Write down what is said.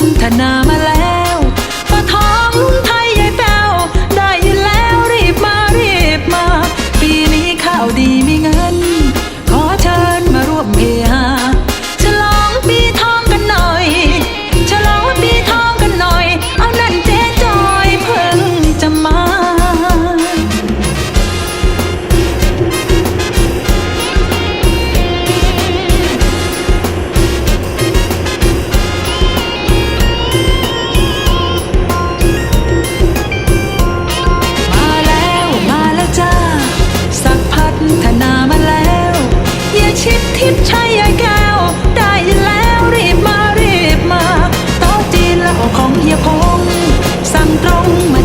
ถ้าหน้ามาแล้ moment